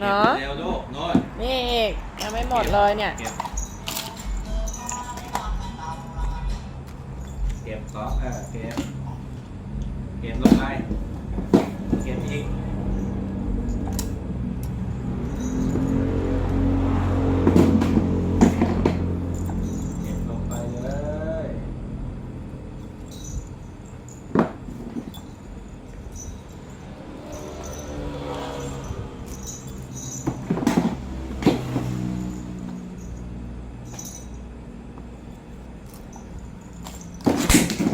เนาะเร็วลูกโน่นนี่อีกยังไม่หมดเลยเนี่ย เก็บเก็บก๊อกเออเก็บเก็บลงไปเก็บอีกเก็บลงไปเลย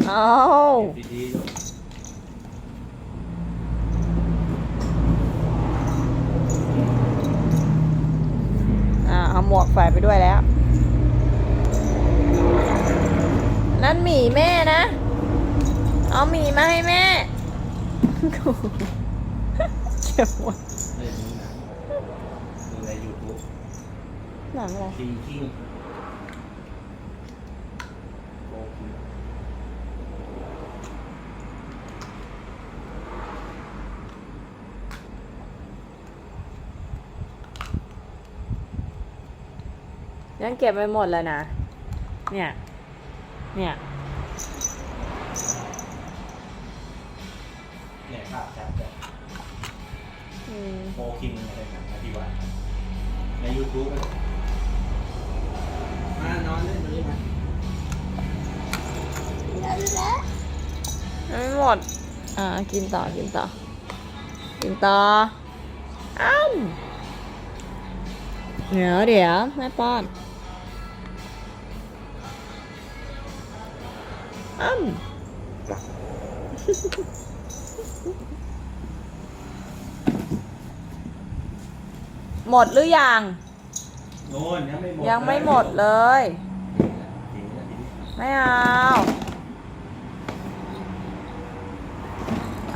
เอาเก็บดีๆลูกอ่าเอาหมวกใส่ไปด้วยแล้ว นั่นหมีแม่นะ เอาหมีมาให้แม่เก็บหมดเล่นนี้นะดูในยูทูบหนังอะไรซีคิงโอเค ยังเก็บไปหมดแล้วนะ เนี่ย เนี่ยเนี่ยภาพชัดเลยอืมโฟคิงอะไรหนังอธิบายในยูทูบมานอนเล่นตรงนี้มาไม่หมด อ่า กินต่อ กินต่อ กินต่อ อ้ำเดี๋ยวเดี๋ยวแม่ป้อน อ้ำหมดหรือยัง โน่นยังไม่หมดยังไม่หมดเลยจริงนะจริงไม่เอา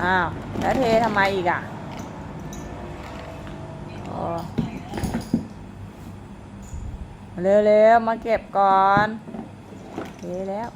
อ้าวแล้วเททำไมอีกอะโอ้เร็วๆมาเก็บก่อนเทแล้ว